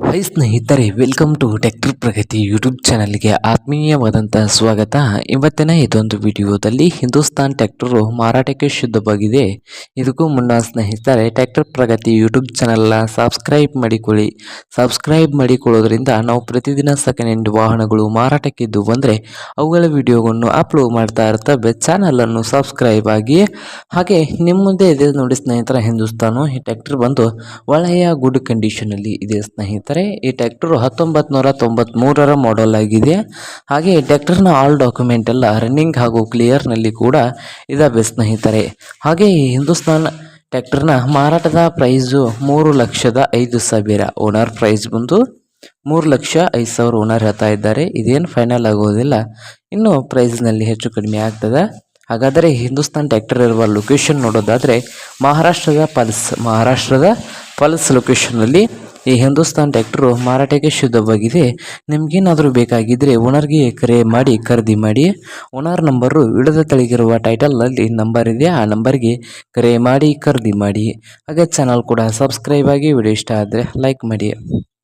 High ಸ್ನೇಹಿತರೆ, welcome to tractor Pragati YouTube ಚಾನಲ್ಗೆ ಆತ್ಮೀಯವಾದಂಥ ಸ್ವಾಗತ. ಇವತ್ತಿನ ಇದೊಂದು ವಿಡಿಯೋದಲ್ಲಿ ಹಿಂದೂಸ್ತಾನ್ ಟ್ಯಾಕ್ಟರು ಮಾರಾಟಕ್ಕೆ ಶುದ್ಧವಾಗಿದೆ. ಇದಕ್ಕೂ ಮುನ್ನ ಸ್ನೇಹಿತರೆ ಟ್ಯಾಕ್ಟರ್ ಪ್ರಗತಿ ಯೂಟ್ಯೂಬ್ ಚಾನಲ್ನ ಸಬ್ಸ್ಕ್ರೈಬ್ ಮಾಡಿಕೊಳ್ಳಿ. ಸಬ್ಸ್ಕ್ರೈಬ್ ಮಾಡಿಕೊಳ್ಳೋದ್ರಿಂದ ನಾವು ಪ್ರತಿದಿನ ಸೆಕೆಂಡ್ ಹ್ಯಾಂಡ್ ವಾಹನಗಳು ಮಾರಾಟಕ್ಕಿದ್ದು ಬಂದರೆ ಅವುಗಳ ವಿಡಿಯೋಗಳನ್ನು ಅಪ್ಲೋಡ್ ಮಾಡ್ತಾ ಇರ್ತವೆ. ಚಾನಲನ್ನು ಸಬ್ಸ್ಕ್ರೈಬ್ ಆಗಿ ಹಾಗೆ ನಿಮ್ಮ ಮುಂದೆ ಇದೆ ನೋಡಿ ಸ್ನೇಹಿತರ, ಹಿಂದೂಸ್ತಾನು ಈ ಟ್ಯಾಕ್ಟರ್ ಬಂದು ಒಳ್ಳೆಯ ಗುಡ್ ಕಂಡೀಷನಲ್ಲಿ ಇದೆ ಸ್ನೇಹಿತರೆ. ಈ ಟ್ಯಾಕ್ಟರ್ ಹತ್ತೊಂಬತ್ತು ನೂರ ತೊಂಬತ್ತ್ಮೂರರ ಮಾಡೆಲ್ ಆಗಿದೆ. ಹಾಗೆ ಈ ಟ್ಯಾಕ್ಟರ್ನ ಆಲ್ ಡಾಕ್ಯುಮೆಂಟ್ ಎಲ್ಲ ರನ್ನಿಂಗ್ ಹಾಗೂ ಕ್ಲಿಯರ್ನಲ್ಲಿ ಕೂಡ ಇದಾವೆ ಸ್ನೇಹಿತರೆ. ಹಾಗೆ ಈ ಹಿಂದೂಸ್ತಾನ್ ಟ್ಯಾಕ್ಟರ್ನ ಮಾರಾಟದ ಪ್ರೈಸು ಮೂರು ಲಕ್ಷದ ಐದು ಸಾವಿರ. ಓನರ್ ಪ್ರೈಸ್ ಬಂದು ಮೂರು ಲಕ್ಷ ಐದು ಸಾವಿರ ಓನರ್ ಹೇಳ್ತಾ ಇದ್ದಾರೆ. ಇದೇನು ಫೈನಲ್ ಆಗೋದಿಲ್ಲ. ಇನ್ನು ಪ್ರೈಸ್ನಲ್ಲಿ ಹೆಚ್ಚು ಕಡಿಮೆ ಆಗ್ತದೆ. ಹಾಗಾದರೆ ಹಿಂದೂಸ್ತಾನ್ ಟ್ಯಾಕ್ಟರ್ ಇರುವ ಲೊಕೇಶನ್ ನೋಡೋದಾದರೆ ಮಹಾರಾಷ್ಟ್ರದ ಪಲ್ಸ್ ಮಹಾರಾಷ್ಟ್ರದ ಪಲ್ಸ್ ಲೊಕೇಶನ್ನಲ್ಲಿ ಈ ಹಿಂದೂಸ್ತಾನ್ ಟ್ಯಾಕ್ಟರು ಮಾರಾಟಕ್ಕೆ ಶುದ್ಧವಾಗಿದೆ. ನಿಮಗೇನಾದರೂ ಬೇಕಾಗಿದ್ದರೆ ಓನರ್ಗೆ ಕರೆ ಮಾಡಿ ಖರೀದಿ ಮಾಡಿ. ಓನರ್ ನಂಬರು ವಿಡದ ತಳಿಗಿರುವ ಟೈಟಲ್ನಲ್ಲಿ ನಂಬರ್ ಇದೆ. ಆ ನಂಬರ್ಗೆ ಕರೆ ಮಾಡಿ ಖರೀದಿ ಮಾಡಿ. ಹಾಗೆ ಚಾನಲ್ ಕೂಡ ಸಬ್ಸ್ಕ್ರೈಬ್ ಆಗಿ ವಿಡಿಯೋ ಇಷ್ಟ ಆದರೆ ಲೈಕ್ ಮಾಡಿ.